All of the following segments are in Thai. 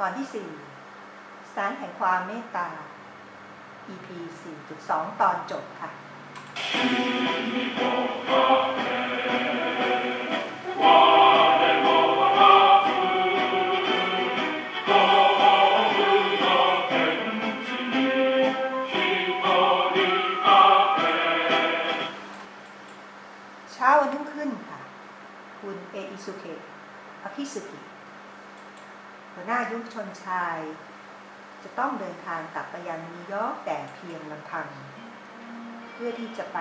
ตอนที่ 4 สารแห่งความเมตตา EP 4.2 ตอนจบค่ะเช้าวันรุ่งขึ้นค่ะ คุณเออิสุเกะอาคิสุกิ หัวหน้ายุคชนชาย จะต้องเดินทางกลับไปยังนิวยอร์กแต่เพียงลำพัง เพื่อที่จะไป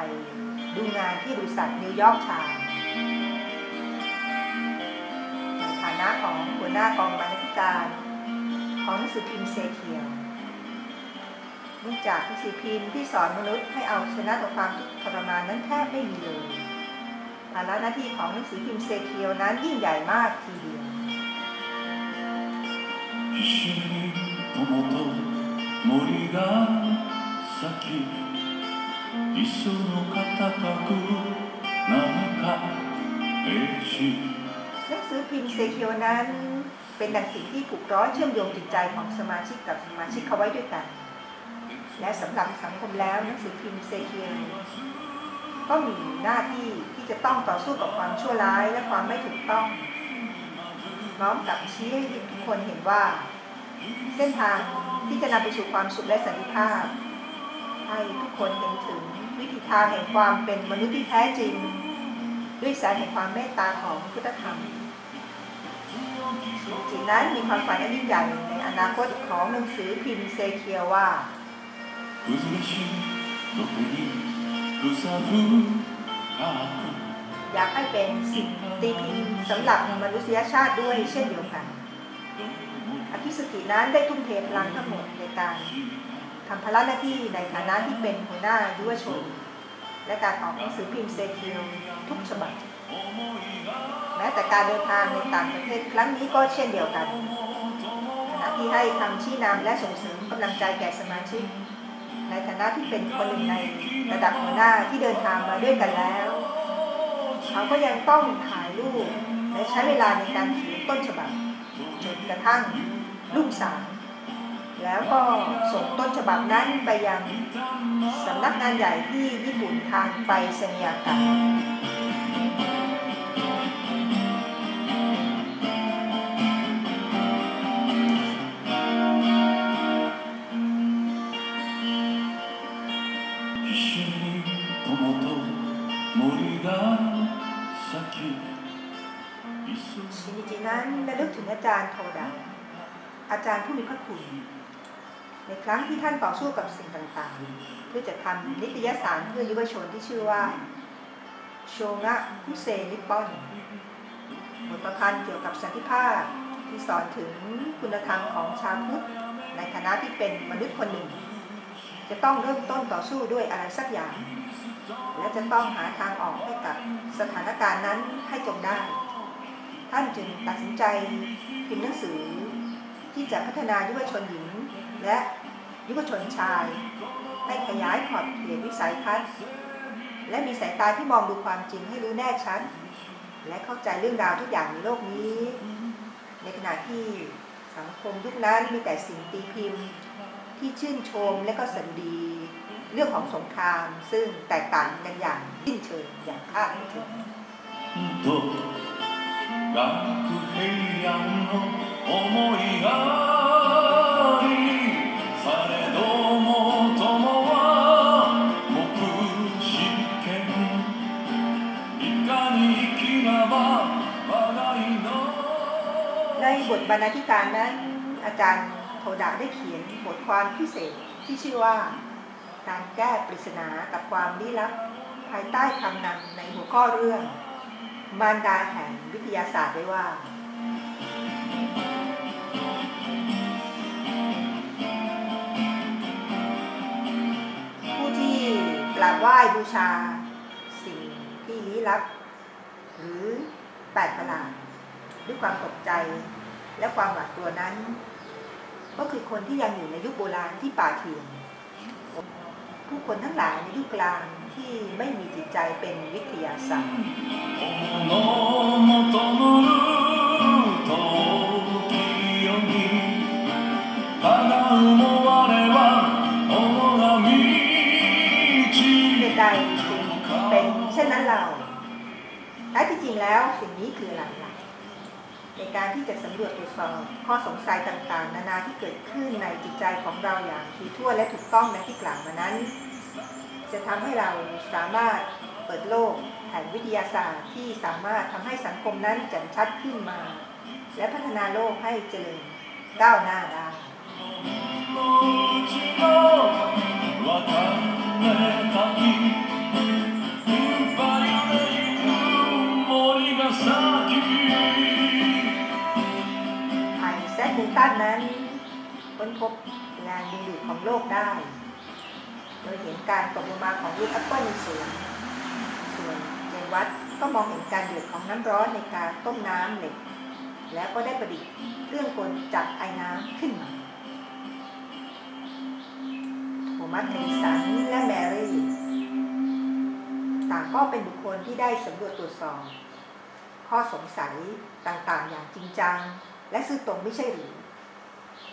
ดูงานที่บริษัทนิวยอร์กไทม์ในฐานะของหัวหน้ากองบรรณาธิการ ของหนังสือพิมพ์เซเคียวเนื่องจากหนังสือพิมพ์ที่สอนมนุษย์ให้เอาชนะต่อความทุกข์ทรมานนั้นแทบไม่มีเลยภาระหน้าที่ของหนังสือพิมพ์เซเคียวนั้นยิ่งใหญ่มากทีเดียว 一緒に友と森が咲き一緒の肩たくなんか嬉しい หนังสือพิมพ์เซเคียวนั้น เป็นหนังสือที่ผูกร้อยเชื่อมโยงจิตใจของสมาชิกกับสมาชิกเขาไว้ด้วยกัน และสำหรับสังคมแล้วหนังสือพิมพ์เซเคียวก็มีหน้าที่ที่จะต้องต่อสู้กับความชั่วร้ายและความไม่ถูกต้อง น้อมกับชี้ให้ทุกคนเห็นว่า เส้นทางที่จะนำไปสู่ความสุขและสันติภาพ ให้ทุกคนเห็นถึงวิถีทางแห่งความเป็นมนุษย์ที่แท้จริง ด้วยสารแห่งความเมตตาของพุทธธรรมจิตนั้นมีความฝันอันยิ่งใหญ่ในอนาคตของหนังสือพิมพ์เซเคียวว่าก อยากให้เป็นสิ่งตีพิมพ์สำหรับมนุษยชาติด้วยเช่นเดียวกันอาคิสกินั้นได้ทุ่มเทพลังทั้งหมดในการทำภาระหน้าที่ในฐานะที่เป็นหัวหน้ายุวชน และการออกหนังสือพิมพ์เซคียวทุกฉบับแม้แต่การเดินทางในต่างประเทศครั้งนี้ก็เช่นเดียวกันขณะที่ให้คำชี้นำและส่งเสริมกำลังใจแก่สมาชิก ในฐานะที่เป็นคนหนึ่งในระดับหัวหน้าที่เดินทางมาด้วยกันแล้ว เขาก็ยังต้องถ่ายรูปและใช้เวลาในการเขียนต้นฉบับจนกระทั่งลูกสาวแล้วก็ส่งต้นฉบับนั้นไปยังสำนักงานใหญ่ที่ญี่ปุ่นทางไปเซนียากา นั้นระลึกถึงอาจารย์โทดะอาจารย์ผู้มีพระคุณ ในครั้งที่ท่านต่อสู้กับสิ่งต่างๆ เพื่อจะทำนิตยสารเพื่อยุวชนที่ชื่อว่า โชงะคุเซนิปปอนบทประพันธ์เกี่ยวกับสันติภาพที่สอนถึงคุณธรรมของชาวพุทธในฐานะที่เป็นมนุษย์คนหนึ่ง จะต้องเริ่มต้นต่อสู้ด้วยอะไรสักอย่าง และจะต้องหาทางออกให้กับสถานการณ์นั้นให้จงได้ ท่านจึงตัดสินใจพิมพ์หนังสือ ที่จะพัฒนายุวชนหญิง และยุวชนชายให้ขยายขอบเขตวิสัยทัศน์และมีสายตาที่มองดูความจริงให้รู้แน่ชัด และเข้าใจเรื่องราวทุกอย่างในโลกนี้ ในขณะที่สังคมยุคนั้นมีแต่สิ่งตีพิมพ์ ที่ชื่นชมและก็สนดี เรื่องของสงครามซึ่งแตกต่างกันอย่างสิ้นเชิงอย่างคาดไม่ถึง と学平安の思いがありされども友は目試験いかに生きなば我が命 ในบทบรรณาธิการนั้น อาจารย์โทดะได้เขียนบทความพิเศษที่ชื่อว่า การแก้ปริศนากับความลี้ลับ ภายใต้คำนำในหัวข้อเรื่อง มารดาแห่งวิทยาศาสตร์ไว้ว่า ผู้ที่กราบไหว้บูชา สิ่งที่ลี้ลับ หรือแปลกประหลาดด้วยความตกใจและความหวาดกลัวนั้น ก็คือคนที่ยังอยู่ในยุคโบราณที่ป่าเถื่อนผู้คนทั้งหลายในยุคกลาง ที่ไม่มีจิตใจเป็นวิทยาศาสตร์เป็นเช่นนั้นเราและที่จริงแล้วสิ่งนี้คืออะไรในการที่จะสำรวจตรวจสอบข้อสงสัยต่างๆ นานาที่เกิดขึ้นในจิตใจของเราอย่างทีทั่วและถูกต้องในที่กล่าวมานั้น จะทำให้เราสามารถเปิดโลกแห่งวิทยาศาสตร์ที่สามารถทำให้สังคมนั้นแจ่มชัดขึ้นมา และพัฒนาโลกให้เจริญก้าวหน้าได้ไอแซคนิวตันนั้นค้นพบแรงดึงดูดของโลกได้ โดยเห็นการตกลงมาของลูกแอปเปิลในสวนส่วนเจนวัตก็มองเห็นการเดือดของน้ำร้อนในการต้มน้ำเหล็ก แล้วก็ได้ประดิษฐ์เครื่องกลจับไอ้น้ำขึ้นมาโทมัสเอดิสันและแมรี่ต่างก็เป็นบุคคลที่ได้สำรวจตรวจสอบข้อสงสัยต่างๆอย่างจริงจัง และซื่อตรงไม่ใช่หรือ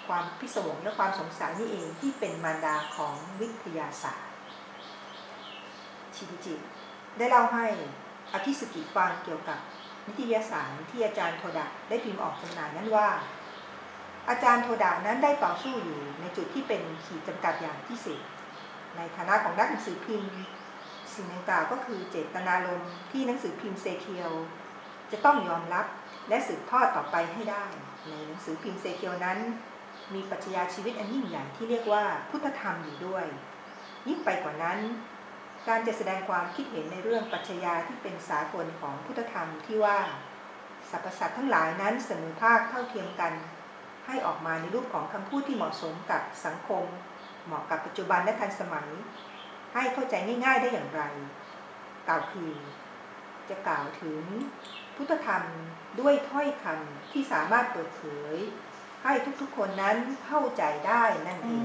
ความพิศวงและความสงสัยนี่เองที่เป็นมารดาของวิทยาศาสตร์ ชิบิจิได้เล่าให้อาคิสุกิฟังเกี่ยวกับนิตยสารที่อาจารย์โทดะได้พิมพ์ออกจำหน่ายนั้นว่า อาจารย์โทดะนั้นได้ต่อสู้อยู่ในจุดที่เป็นขีดจำกัดอย่างที่สุดในฐานะของนักหนังสือพิมพ์ สิ่งดังกล่าวก็คือเจตนารมณ์ที่หนังสือพิมพ์เซเคียว จะต้องยอมรับและสืบทอดต่อไปให้ได้ ในหนังสือพิมพ์เซเคียวนั้น มีปรัชญาชีวิตอันยิ่งใหญ่ที่เรียกว่าพุทธธรรมอยู่ด้วย ยิ่งไปกว่านั้น การจะแสดงความคิดเห็นในเรื่องปรัชญาที่เป็นสากลของพุทธธรรมที่ว่าสรรพสัตว์ทั้งหลายนั้นเสมอภาคเท่าเทียมกัน ให้ออกมาในรูปของคำพูดที่เหมาะสมกับสังคม เหมาะกับปัจจุบันและทันสมัย ให้เข้าใจง่าย ๆได้อย่างไร กล่าวคือ จะกล่าวถึงพุทธธรรมด้วยถ้อยคำที่สามารถเปิดเผย ให้ทุกๆคนนั้นเข้าใจได้นั่นเอง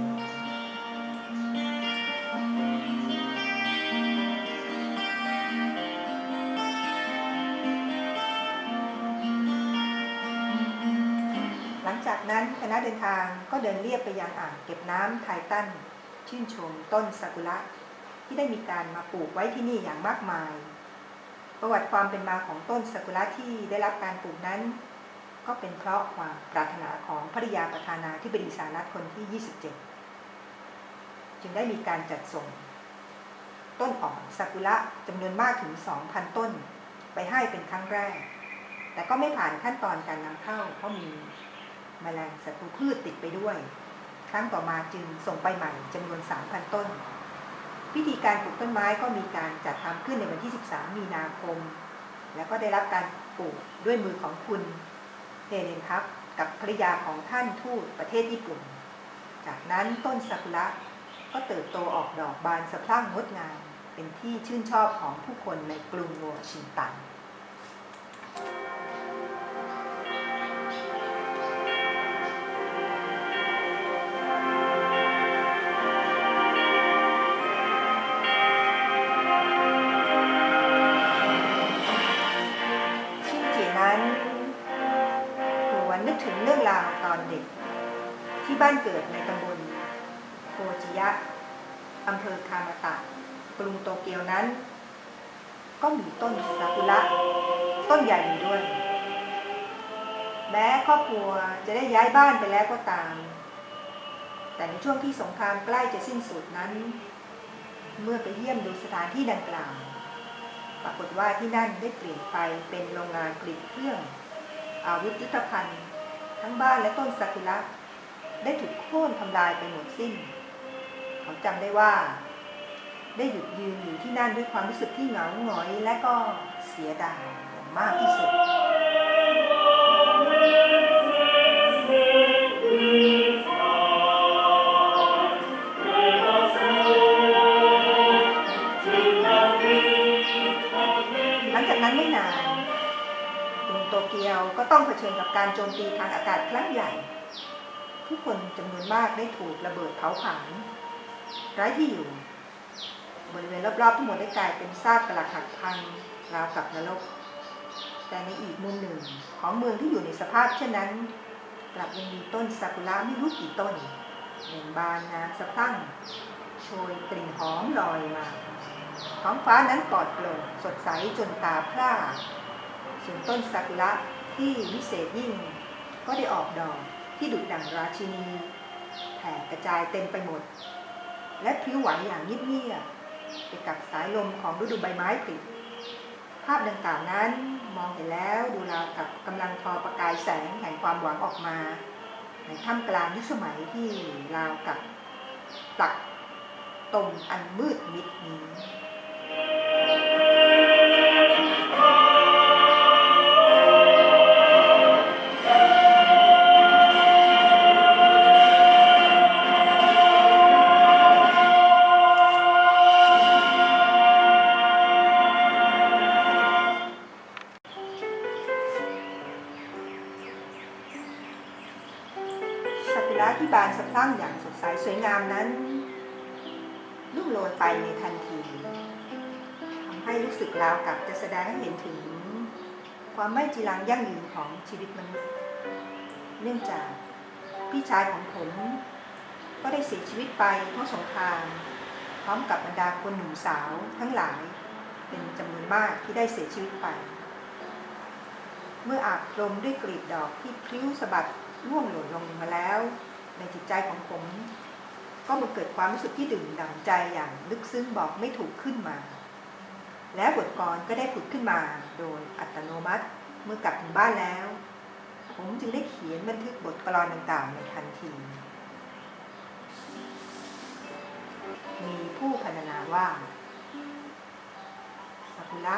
หลังจากนั้นคณะเดินทางก็เดินเรียบไปยังอ่างเก็บน้ำไทตันชื่นชมต้นซากุระที่ได้มีการมาปลูกไว้ที่นี่อย่างมากมาย ประวัติความเป็นมาของต้นซากุระที่ได้รับการปลูกนั้น ก็เป็นเพราะความปรารถนาของภริยาประธานาธิบดีสหรัฐคนที่ 27 จึงได้มีการจัดส่ง ต้นอ่อนซากุระจำนวนมากถึง 2,000 ต้น ไปให้เป็นครั้งแรก แต่ก็ไม่ผ่านขั้นตอนการนำเข้าเพราะมีแมลงศัตรูพืชติดไปด้วย ครั้งต่อมาจึงส่งไปใหม่จำนวน 3,000 ต้น พิธีการปลูกต้นไม้ก็มีการจัดทำขึ้นในวันที่ 13 มีนาคม แล้วก็ได้รับการปลูกด้วยมือของคุณ เฮเลนทักกับภรยาของท่านทูตประเทศญี่ปุ่น จากนั้นต้นซากุระก็เติบโตออกดอกบานสะพรั่งงดงาม เป็นที่ชื่นชอบของผู้คนในกรุงวอชิงตัน ที่บ้านเกิดในตำบลโคจิยะอำเภอคามาตะกรุงโตเกียวนั้น ก็มีต้นซากุระต้นใหญ่อยู่ด้วย แม้ครอบครัวจะได้ย้ายบ้านไปแล้วก็ตาม แต่ในช่วงที่สงครามใกล้จะสิ้นสุดนั้น เมื่อไปเยี่ยมดูสถานที่ดังกล่าวปรากฏว่าที่นั่นได้เปลี่ยนไปเป็นโรงงานผลิตเครื่อง อาวุธยุทธภัณฑ์ ทั้งบ้านและต้นซากุระ ได้ถูกโค่นทำลายไปหมดสิ้น เขาจำได้ว่า ได้หยุดยืนอยู่ที่นั่นด้วยความรู้สึกที่เหงาหงอยและก็เสียดายมากที่สุด จำนวนมากได้ถูกระเบิดเผาผลาญไร้ที่อยู่ บริเวณรอบๆทั้งหมดได้กลายเป็นซากปรักหักพังราวกับนรก แต่ในอีกมุมหนึ่งของเมืองที่อยู่ในสภาพเช่นนั้น กลับยังมีต้นซากุระไม่รู้กี่ต้นเบ่งบานงาสะพรั่งโชยกลิ่นหอมลอยมาท้องฟ้านั้นปลอดโปร่งสดใสจนตาพร่าส่วนต้นซากุระที่วิเศษยิ่งก็ได้ออกดอก ที่ดุดังราชินีแผ่กระจายเต็มไปหมด และพลิ้วไหวอย่างเงียบๆไปกับสายลมของฤดูใบไม้ผลิภาพดังกล่าวนั้นมองเห็นแล้วดูราวกับกำลังทอประกายแสงแห่งความหวังออกมาในท่ามกลางยุคสมัยที่ราวกับปลักตมอันมืดมิดนี้ อย่างสดใสสวยงามนั้นลุ่งโรยไปในทันทีทำให้รู้สึกราวกับจะแสดงให้เห็นถึง ความไม่จีรังยั่งยืนของชีวิตมนุษย์ เนื่องจากพี่ชายของผม ก็ได้เสียชีวิตไปเพราะสงครามพร้อมกับบรรดาคนหนุ่มสาวทั้งหลาย เป็นจำนวนมากที่ได้เสียชีวิตไป เมื่ออาบลมด้วยกลีบดอกที่พลิ้วสะบัดร่วงหล่นลงมาแล้ว ในจิตใจของผม ก็มันเกิดความรู้สึกที่ดื่มด่ำใจอย่างลึกซึ้งบอกไม่ถูกขึ้นมา และบทกรก็ได้ผุดขึ้นมาโดยอัตโนมัติเมื่อกลับถึงบ้านแล้ว ผมจึงได้เขียนบันทึกบทกลอนต่างๆ ในทันที มีผู้พรรณนาว่าซากุระ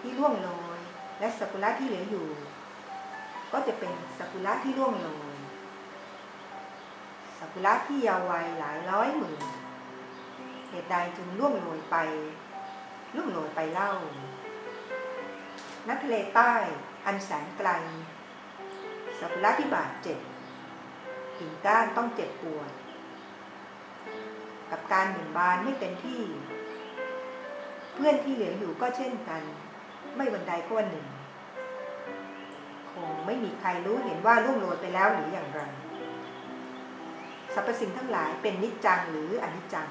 ที่ร่วงโรยและซากุระที่เหลืออยู่ ก็จะเป็นซากุระที่ร่วงโรย ซากุระที่ยาววัยหลายร้อยหมื่นเหตุใดจึงร่วงโรยไปร่วงโรยไปเล่านักทะเลใต้อันแสนไกลซากุระที่บาดเจ็บกิ่งก้านต้องเจ็บปวด กับการหมุนบานไม่เต็มที่ เพื่อนที่เหลืออยู่ก็เช่นกัน ไม่วันใดก็วันหนึ่ง คงไม่มีใครรู้เห็นว่าล่วงโรยไปแล้วหรืออย่างไร สรรพสิ่งทั้งหลายเป็นนิจจังหรืออนิจจัง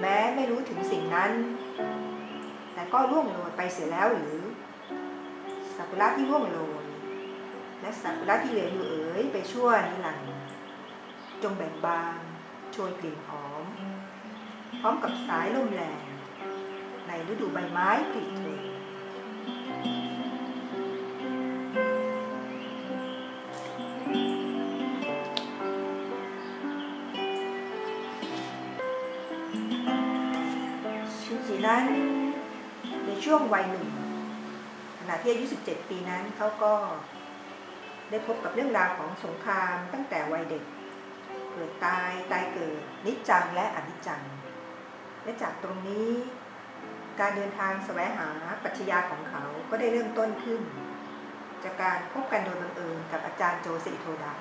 แม้ไม่รู้ถึงสิ่งนั้น แต่ก็ล่วงโรยไปเสียแล้วหรือสักุระที่ล่วงโรยและสักุระที่เหลืออยู่เอ๋ยไปชั่วนิรันดร์จงแบ่งบานโชยกลิ่นหอม พร้อมกับสายลมแรงในฤดูใบไม้ผลิเถิ วงวัยหนุ่มขณะที่อายุ17 ปีนั้นเขาก็ ได้พบกับเรื่องราวของสงครามตั้งแต่วัยเด็ก เกิดตายตายเกิด นิจจังและอนิจจัง และจากตรงนี้ การเดินทางแสวงหาปรัชญาของเขาก็ได้เริ่มต้นขึ้น จากการพบกันโดยบังเอิญกับอาจารย์โจเซอิโทดะ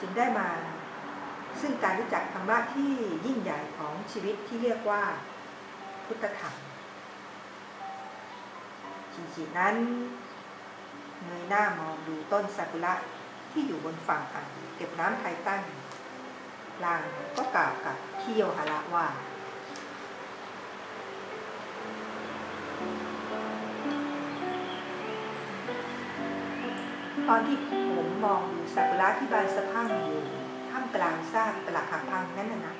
จึงได้มาซึ่งการรู้จักธรรมะที่ยิ่งใหญ่ของชีวิตที่เรียกว่าพุทธธรรม ชิจินั้นเงยหน้ามองดูต้นซากุระที่อยู่บนฝั่งอ่างเก็บน้ำไททันลางก็กล่าวกับคิโยฮาระว่า ตอนที่ผมมองดูซากุระที่บานสะพังอยู่ท่ามกลางซากปลักหักพังนั้นนะนะ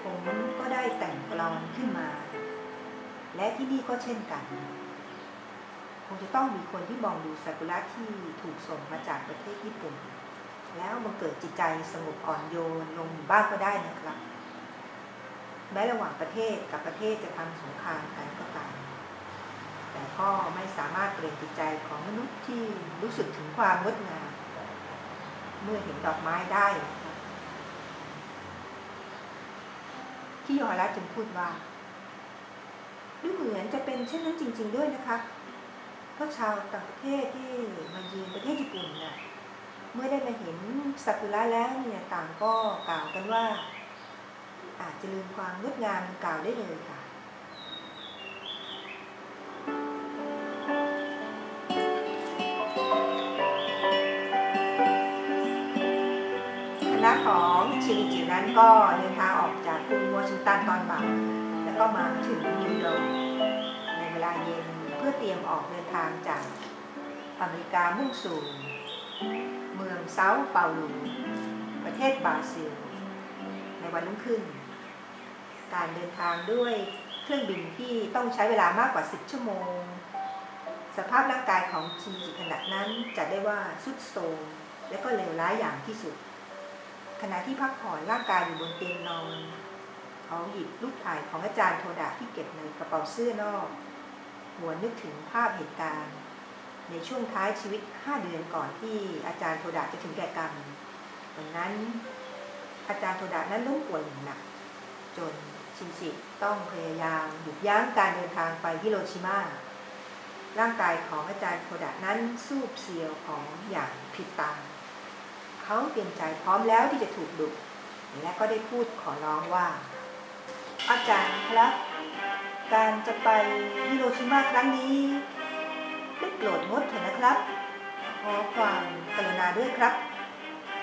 ผมก็ได้แต่งกลอนขึ้นมา และที่นี่ก็เช่นกัน คงจะต้องมีคนที่มองดูซากุระที่ถูกส่งมาจากประเทศญี่ปุ่น แล้วบังเกิดจิตใจสงบอ่อนโยนลงบ้างก็ได้นะครับ แม้ระหว่างประเทศกับประเทศจะทำสงครามกันก็ตามแต่ก็ไม่สามารถเปลี่ยนจิตใจของมนุษย์ที่รู้สึกถึงความงดงามเมื่อเห็นดอกไม้ได้นะครับที่ยอรัตจึงพูดว่าดูเหมือนจะเป็นเช่นนั้นจริง ๆ ด้วยนะคะ พราะชาวต่างประเทศที่มาเยือนประเทศญี่ปุ่นน่ะเมื่อได้มาเห็นซากุระแล้วเนี่ยต่างก็กล่าวกันว่า อาจจะลืมความงดงามกล่าวได้เลยค่ะคณะของชินิจินั้นก็เดินทางออกจากกรุงโมวอชิงตันตอนบ่ายแล้วก็มาถึงนิวยอร์กในเวลาเย็น เพื่อเตรียมออกเดินทางจากอเมริกามุ่งสู่เมืองเซาเปาโลประเทศบราซิล ในวันรุ่งขึ้น การเดินทางด้วยเครื่องบินที่ต้องใช้เวลามากกว่า 10 ชั่วโมง สภาพร่างกายของชินจิขณะนั้นจัดได้ว่าสุดโทมและก็เลวร้ายอย่างที่สุด ขณะที่พักผ่อนร่างกายอยู่บนเตียงนอนเขาหยิบรูปถ่ายของอาจารย์โทดะที่เก็บในกระเป๋าเสื้อนอก หวนนึกถึงภาพเหตุการณ์ ในช่วงท้ายชีวิต 5 เดือนก่อนที่อาจารย์โทดะจะถึงแก่กรรมวันนั้น อาจารย์โทดะนั้นล้มป่วยอย่างหนัก จนชินจิต้องพยายามหยุดยั้งการเดินทางไปฮิโรชิมาร่างกายของอาจารย์โทดะนั้นสูบเสียวของอย่างผิดตามเขาเตรียมใจพร้อมแล้วที่จะถูกดุและก็ได้พูดขอร้องว่า อาจารย์ครับ การจะไปฮิโรชิมาครั้งนี้ได้โปรดงดเถอะนะครับ ขอความกรุณาด้วยครับ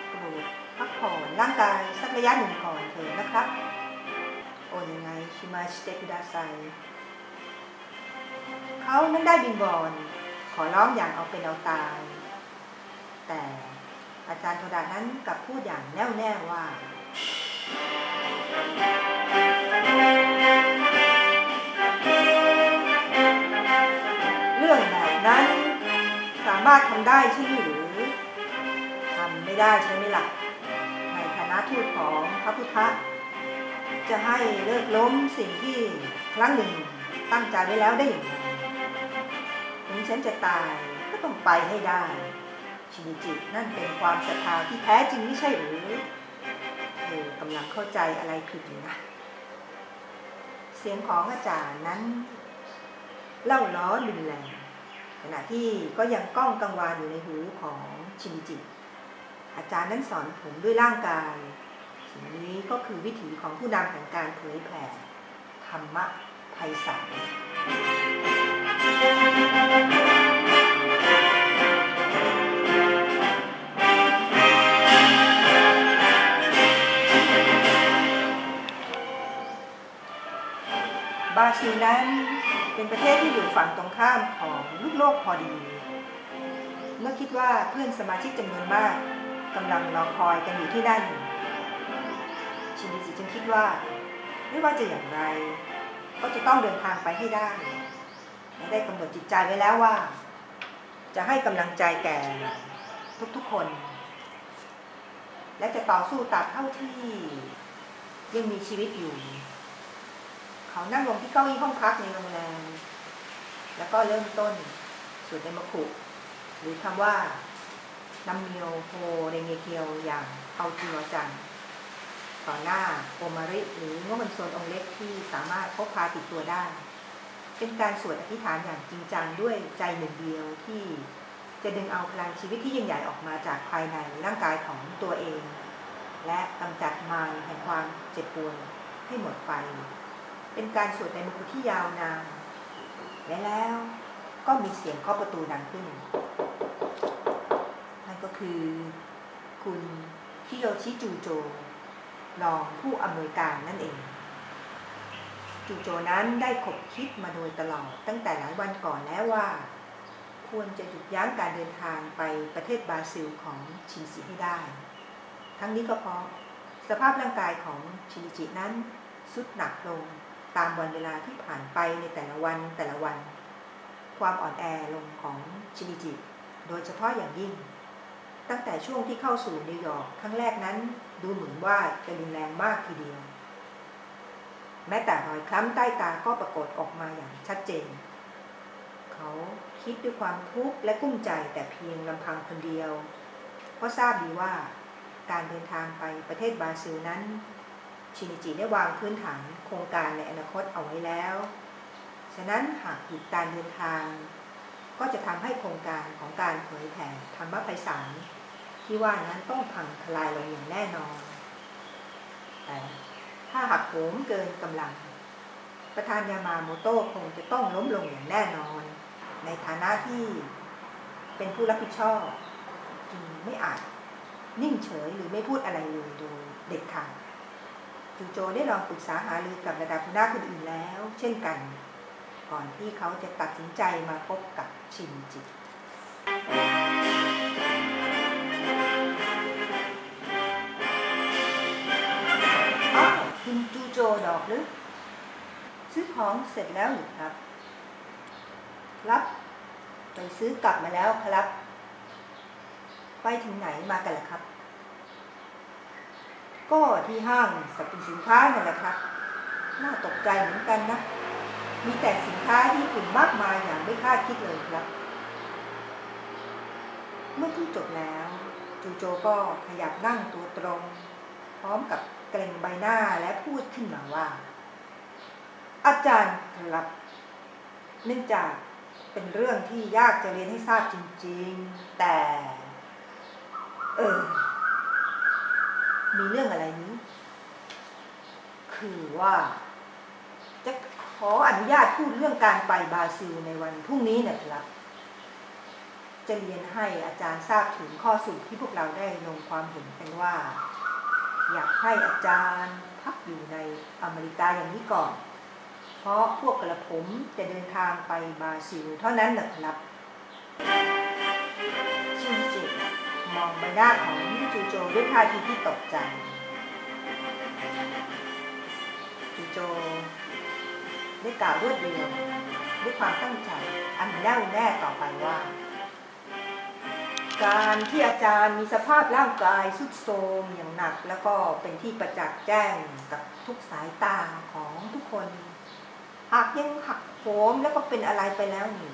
โปรดพักผ่อนร่างกายสักระยะหนึ่งก่อนเถอะนะครับ โอยังไงชิมาชิเตคุดาไซเขานั้นได้บินบอนขอร้องอย่างเอาเป็นเอาตาย แต่อาจารย์โทดานั้นกลับพูดอย่างแน่วแน่ว่าเามารถทำได้ใช่หรือทำไม่ได้ใช่ไหมล่ะในฐานะทูตของพระพุทธจะให้เลิกล้มสิ่งที่ครั้งหนึ่งตั้งใจไว้แล้วได้อย่างไรถึงฉันจะตายก็ต้องไปให้ได้ ชินจินั่นเป็นความศรัทธาที่แท้จริงไม่ใช่หรือเธอกำลังเข้าใจอะไรผิดอยู่นะ เสียงของอาจารย์นั้น เล่าล้อรุนแรง ขณะที่ก็ยังก้องกังวานอยู่ในหูของชินจิอาจารย์นั้นสอนผมด้วยร่างกายสิ่งนี้ก็คือวิถีของผู้นำแห่งการเผยแผ่ธรรมะไพศาลบาซิลนั้น เป็นประเทศที่อยู่ฝั่งตรงข้ามของลูกโลกพอดี เมื่อคิดว่าเพื่อนสมาชิกจำนวนมากกำลังรอคอยกันอยู่ที่นั่น ชินิจิจึงคิดว่า ไม่ว่าจะอย่างไร ก็จะต้องเดินทางไปให้ได้และได้กำหนดจิตใจไว้แล้วว่า จะให้กำลังใจแก่ทุกๆคน และจะต่อสู้ตราบเท่าที่ยังมีชีวิตอยู่ เขานั่งลงที่เก้าอี้ห้องพักในโรงแรม แล้วก็เริ่มต้นสวดในมคุหรือคำว่านัมเมียวโฮเรเงเคียวอย่างเอาจริงเอาจังต่อหน้าโอมาริหรือง้มันโซนองเล็กที่สามารถพกพาติดตัวได้ เป็นการสวดอธิษฐานอย่างจริงจังด้วยใจหนึ่งเดียวที่จะดึงเอาพลังชีวิตที่ยิ่งใหญ่ออกมาจากภายในร่างกายของตัวเอง และกำจัดมารแห่งความเจ็บปวดให้หมดไป เป็นการสวดในมกุที่ยาวนานและแล้วก็มีเสียงเคาะประตูดังขึ้น นั่นก็คือ คุณคิโยชิจูโจรองผู้อำนวยการนั่นเอง จูโจนั้นได้ขบคิดมาโดยตลอดตั้งแต่หลายวันก่อนแล้วว่า ควรจะหยุดยั้งการเดินทางไปประเทศบราซิลของชินซิให้ได้ ทั้งนี้ก็เพราะสภาพร่างกายของชินจินั้นสุดหนักลง ตามวันเวลาที่ผ่านไปในแต่ละวันแต่ละวัน ความอ่อนแอลงของชินิจิ โดยเฉพาะอย่างยิ่ง ตั้งแต่ช่วงที่เข้าสู่นิวยอร์กครั้งแรกนั้น ดูเหมือนว่าจะรุนแรงมากทีเดียว แม้แต่รอยคล้ำใต้ตาก็ปรากฏออกมาอย่างชัดเจน เขาคิดด้วยความทุกข์และกุ้มใจแต่เพียงลำพังคนเดียว เพราะทราบดีว่าการเดินทางไปประเทศบราซิลนั้น ชินิจิได้วางพื้นฐานโครงการในอนาคตเอาไว้แล้ว ฉะนั้นหากหยุดการเดินทาง ก็จะทำให้โครงการของการเผยแผ่ธรรมะไพศาลที่ว่านั้นต้องพังทลายลงอย่างแน่นอน แต่ถ้าหักโหมเกินกำลัง ประธานยามาโมโต้คงจะต้องล้มลงอย่างแน่นอน ในฐานะที่เป็นผู้รับผิดชอบจึงไม่อาจนิ่งเฉยหรือไม่พูดอะไรเลยโดยเด็ดขาด จูโจได้ลองปรึกษาหารือกับระดับหัวหน้าคนอื่นแล้ว เช่นกัน ก่อนที่เขาจะตัดสินใจมาพบกับชินจิคุณจูโจดอกหรือ ซื้อของเสร็จแล้วหรือครับครับ ไปซื้อกลับมาแล้วครับ ไปถึงไหนมากันล่ะครับ ก็ที่ห้างสรรพสินค้านั่นแหละครับน่าตกใจเหมือนกันนะ มีแต่สินค้าที่ญี่ปุ่นมากมายอย่างไม่คาดคิดเลยครับ เมื่อพูดจบแล้ว จูโจก็ขยับนั่งตัวตรง พร้อมกับเกรงใบหน้าและพูดขึ้นมาว่า อาจารย์ครับเนื่องจากเป็นเรื่องที่ยากจะเรียนให้ทราบจริง ๆ แต่ เออ มีเรื่องอะไรนี้ คือว่า จะขออนุญาตพูดเรื่องการไปบราซิลในวันพรุ่งนี้นะครับ จะเรียนให้อาจารย์ทราบถึงข้อสรุปที่พวกเราได้ลงความเห็นกันว่า อยากให้อาจารย์พักอยู่ในอเมริกาอย่างนี้ก่อน เพราะพวกกระผมจะเดินทางไปบราซิลเท่านั้นนะครับชินจิง ใบหน้าของจูโจด้วยท่าทีที่ตกใจ จูโจได้กล่าวรวดเดียวด้วยความตั้งใจอันแน่วแน่ต่อไปว่า การที่อาจารย์มีสภาพร่างกายสุดโทรมอย่างหนัก แล้วก็เป็นที่ประจักษ์แจ้งกับทุกสายตาของทุกคนหากยังหักโหมแล้วก็เป็นอะไรไปแล้วนี่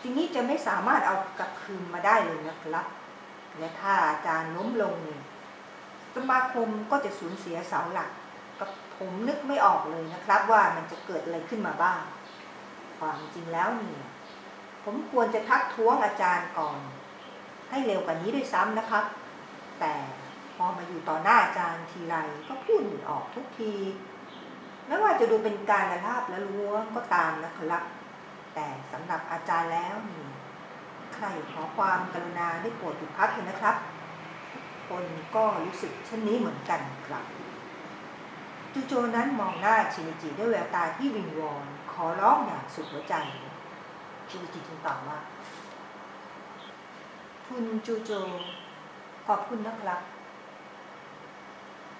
ทีนี้จะไม่สามารถเอากลับคืนมาได้เลยนะครับ และถ้าอาจารย์ล้มลงนี่สมาคมก็จะสูญเสียเสาหลักกับผมนึกไม่ออกเลยนะครับ ว่ามันจะเกิดอะไรขึ้นมาบ้าง ความจริงแล้วนี่ผมควรจะทักท้วงอาจารย์ก่อน ให้เร็วกว่านี้ด้วยซ้ำนะครับ แต่พอมาอยู่ต่อหน้าอาจารย์ทีไรก็พูดหลุดออกทุกทีไม่ว่าจะดูเป็นการละลาบและล้วงก็ตามนะครับ แต่สำหรับอาจารย์แล้วนี่ ใครขอความกรุณาได้โปรดหยุดพักเถอะนะครับ คนก็รู้สึกเช่นนี้เหมือนกันครับ จูโจนั้นมองหน้าชินิจิด้วยแววตาที่วิงวอนขอร้องอย่างสุดหัวใจ ชินิจิจึงตอบว่า คุณจูโจ ขอบคุณนะครับ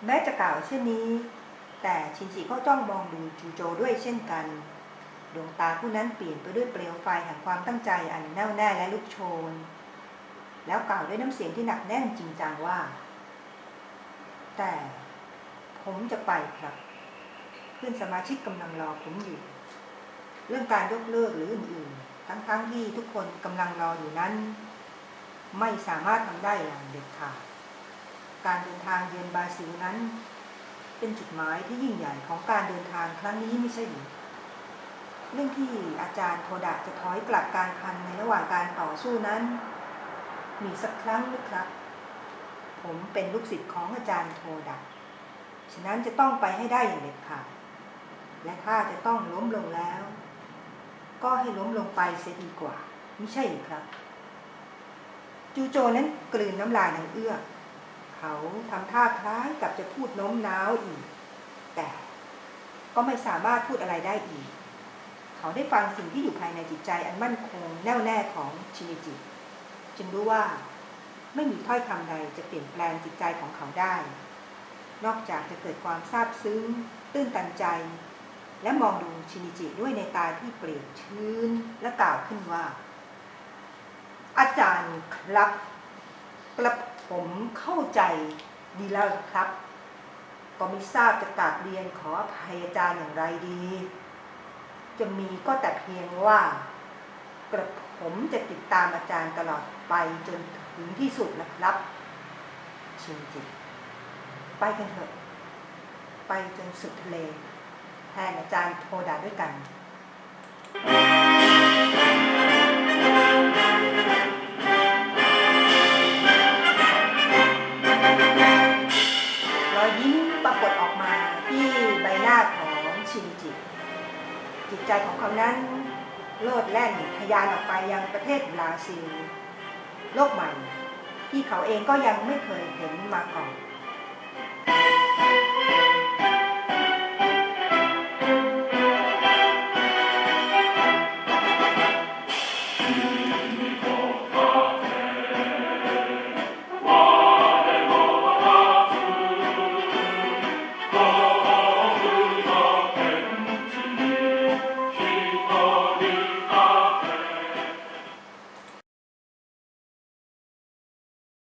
แม้จะกล่าวเช่นนี้ แต่ชินจิก็จ้องมองดูจูโจด้วยเช่นกัน ดวงตาผู้นั้นเปลี่ยนไปด้วยเปลวไฟแห่งความตั้งใจอันแน่วแน่และลุกโชน แล้วกล่าวด้วยน้ำเสียงที่หนักแน่นจริงจังว่า แต่ผมจะไปครับ เพื่อนสมาชิกกำลังรอผมอยู่ เรื่องการยกเลิกหรืออื่นๆ ทั้งๆทที่ทุกคนกำลังรออยู่นั้น ไม่สามารถทำได้อย่างเด็ดขาดการเดินทางเยือนบราซิลนั้น เป็นจุดหมายที่ยิ่งใหญ่ของการเดินทางครั้งนี้ไม่ใช่หรือ เรื่องที่อาจารย์โทดะจะถอยกลับการคันในระหว่างการต่อสู้นั้น มีสักครั้งหรือครับ ผมเป็นลูกศิษย์ของอาจารย์โทดะฉะนั้นจะต้องไปให้ได้อย่างเด็ดขาดและถ้าจะต้องล้มลงแล้ว ก็ให้ล้มลงไปเสียดีกว่าไม่ใช่หรือครับ จูโจนั้นกลืนน้ำลายนางเอื้อเขาทำท่าคล้ายกับจะพูดโน้มน้าวอีก แต่ก็ไม่สามารถพูดอะไรได้อีก เขาได้ฟังสิ่งที่อยู่ภายในจิตใจอันมั่นคงแน่วแน่ของชินิจิ จึงรู้ว่าไม่มีถ้อยคำใดจะเปลี่ยนแปลงจิตใจของเขาได้ นอกจากจะเกิดความซาบซึ้ง ตื้นตันใจ และมองดูชินิจิด้วยในตาที่เปลี่ยนชื้นและกล่าวขึ้นว่า อาจารย์ครับกระผมเข้าใจดีแล้วครับ ก็ไม่ทราบจะกราบเรียนขออภัยอาจารย์อย่างไรดี จะมีก็แต่เพียงว่ากระผมจะติดตามอาจารย์ตลอดไปจนถึงที่สุดนะครับชินจิไปกันเถอะ ไปจนสุดทะเลแทนอาจารย์โทดาด้วยกันร จิตใจของเขานั้นโลดแล่นทะยานออกไปยังประเทศบราซิล โลกใหม่ ที่เขาเองก็ยังไม่เคยเห็นมาก่อน